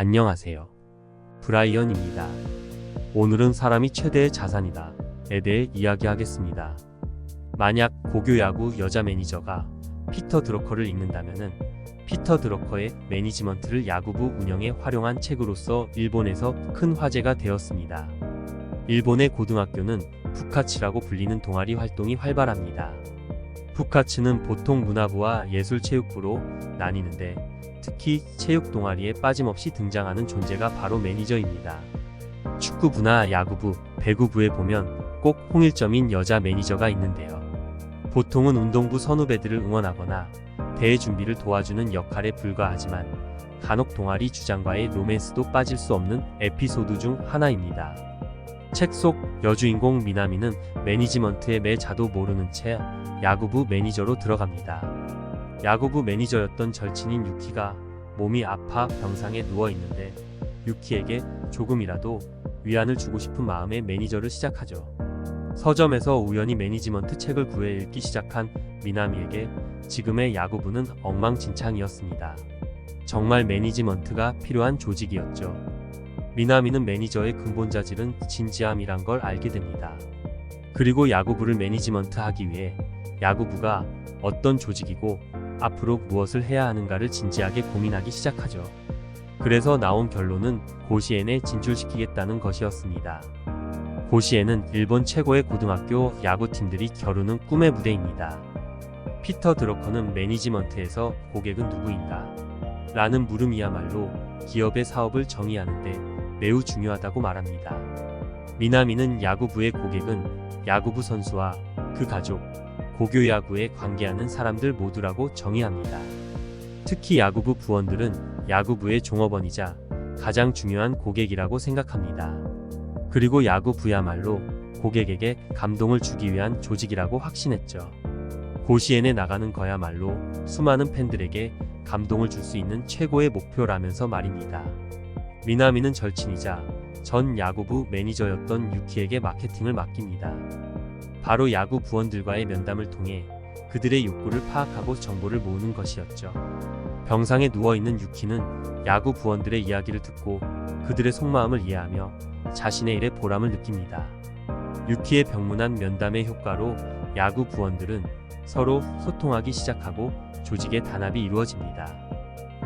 안녕하세요. 브라이언입니다. 오늘은 사람이 최대의 자산이다 에 대해 이야기하겠습니다. 만약 고교 야구 여자 매니저가 피터 드러커를 읽는다면은 피터 드러커의 매니지먼트를 야구부 운영에 활용한 책으로서 일본에서 큰 화제가 되었습니다. 일본의 고등학교는 부카츠라고 불리는 동아리 활동이 활발합니다. 부카츠는 보통 문화부와 예술체육부로 나뉘는데 특히 체육 동아리에 빠짐없이 등장하는 존재가 바로 매니저입니다. 축구부나 야구부, 배구부에 보면 꼭 홍일점인 여자 매니저가 있는데요. 보통은 운동부 선후배들을 응원하거나 대회 준비를 도와주는 역할에 불과하지만 간혹 동아리 주장과의 로맨스도 빠질 수 없는 에피소드 중 하나입니다. 책 속 여주인공 미나미는 매니지먼트의 매자도 모르는 채 야구부 매니저로 들어갑니다. 야구부 매니저였던 절친인 유키가 몸이 아파 병상에 누워 있는데 유키에게 조금이라도 위안을 주고 싶은 마음에 매니저를 시작하죠. 서점에서 우연히 매니지먼트 책을 구해 읽기 시작한 미나미에게 지금의 야구부는 엉망진창이었습니다. 정말 매니지먼트가 필요한 조직이었죠. 미나미는 매니저의 근본 자질은 진지함이란 걸 알게 됩니다. 그리고 야구부를 매니지먼트 하기 위해 야구부가 어떤 조직이고 앞으로 무엇을 해야 하는가를 진지하게 고민하기 시작하죠. 그래서 나온 결론은 고시엔에 진출시키겠다는 것이었습니다. 고시엔은 일본 최고의 고등학교 야구팀들이 겨루는 꿈의 무대입니다. 피터 드러커는 매니지먼트에서 고객은 누구인가? 라는 물음이야말로 기업의 사업을 정의하는데 매우 중요하다고 말합니다. 미나미는 야구부의 고객은 야구부 선수와 그 가족, 고교 야구에 관계하는 사람들 모두라고 정의합니다. 특히 야구부 부원들은 야구부의 종업원이자 가장 중요한 고객이라고 생각합니다. 그리고 야구부야말로 고객에게 감동을 주기 위한 조직이라고 확신했죠. 고시엔에 나가는 거야말로 수많은 팬들에게 감동을 줄 수 있는 최고의 목표라면서 말입니다. 미나미는 절친이자 전 야구부 매니저였던 유키에게 마케팅을 맡깁니다. 바로 야구 부원들과의 면담을 통해 그들의 욕구를 파악하고 정보를 모으는 것이었죠. 병상에 누워있는 유키는 야구 부원들의 이야기를 듣고 그들의 속마음을 이해하며 자신의 일에 보람을 느낍니다. 유키의 병문안 면담의 효과로 야구 부원들은 서로 소통하기 시작하고 조직의 단합이 이루어집니다.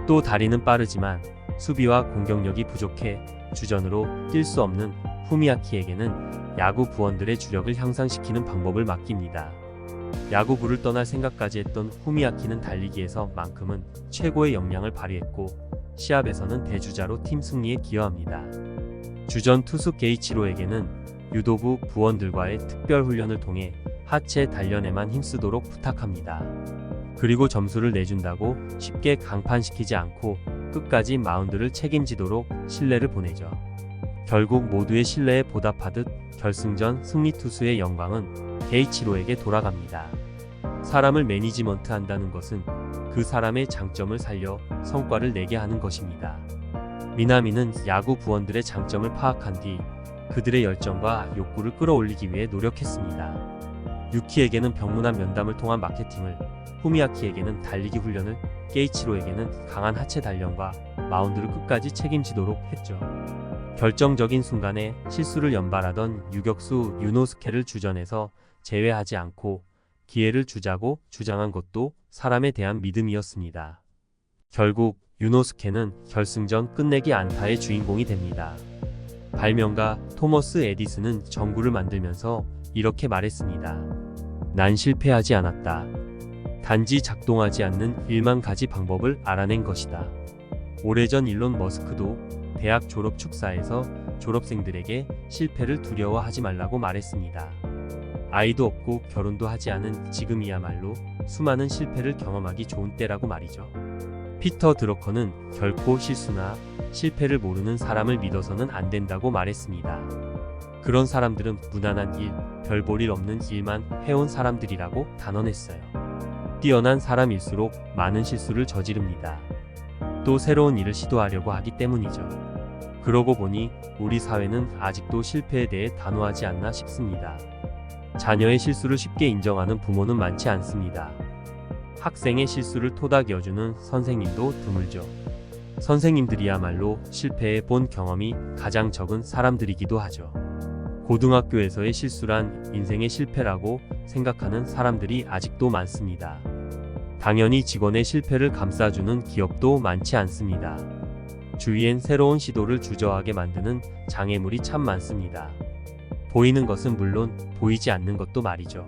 또 다리는 빠르지만 수비와 공격력이 부족해 주전으로 뛸 수 없는 후미야키에게는 야구 부원들의 주력을 향상시키는 방법을 맡깁니다. 야구부를 떠날 생각까지 했던 후미야키는 달리기에서만큼은 최고의 역량을 발휘했고 시합에서는 대주자로 팀 승리에 기여합니다. 주전 투수 게이치로에게는 유도부 부원들과의 특별 훈련을 통해 하체 단련에만 힘쓰도록 부탁합니다. 그리고 점수를 내준다고 쉽게 강판시키지 않고 끝까지 마운드를 책임지도록 신뢰를 보내죠. 결국 모두의 신뢰에 보답하듯 결승전 승리 투수의 영광은 게이치로에게 돌아갑니다. 사람을 매니지먼트 한다는 것은 그 사람의 장점을 살려 성과를 내게 하는 것입니다. 미나미는 야구 부원들의 장점을 파악한 뒤 그들의 열정과 욕구를 끌어올리기 위해 노력했습니다. 유키에게는 병문안 면담을 통한 마케팅을, 후미야키에게는 달리기 훈련을, 게이치로에게는 강한 하체 단련과 마운드를 끝까지 책임지도록 했죠. 결정적인 순간에 실수를 연발하던 유격수 유노스케를 주전에서 제외하지 않고 기회를 주자고 주장한 것도 사람에 대한 믿음이었습니다. 결국 유노스케는 결승전 끝내기 안타의 주인공이 됩니다. 발명가 토머스 에디슨은 전구를 만들면서 이렇게 말했습니다. 난 실패하지 않았다. 단지 작동하지 않는 1만 가지 방법을 알아낸 것이다. 오래전 일론 머스크도 대학 졸업 축사에서 졸업생들에게 실패를 두려워하지 말라고 말했습니다. 아이도 없고 결혼도 하지 않은 지금이야말로 수많은 실패를 경험하기 좋은 때라고 말이죠. 피터 드러커는 결코 실수나 실패를 모르는 사람을 믿어서는 안 된다고 말했습니다. 그런 사람들은 무난한 일, 별 볼 일 없는 일만 해온 사람들이라고 단언했어요. 뛰어난 사람일수록 많은 실수를 저지릅니다. 또 새로운 일을 시도하려고 하기 때문이죠. 그러고 보니 우리 사회는 아직도 실패에 대해 단호하지 않나 싶습니다. 자녀의 실수를 쉽게 인정하는 부모는 많지 않습니다. 학생의 실수를 토닥여주는 선생님도 드물죠. 선생님들이야말로 실패해 본 경험이 가장 적은 사람들이기도 하죠. 고등학교에서의 실수란 인생의 실패라고 생각하는 사람들이 아직도 많습니다. 당연히 직원의 실패를 감싸주는 기업도 많지 않습니다. 주위엔 새로운 시도를 주저하게 만드는 장애물이 참 많습니다. 보이는 것은 물론 보이지 않는 것도 말이죠.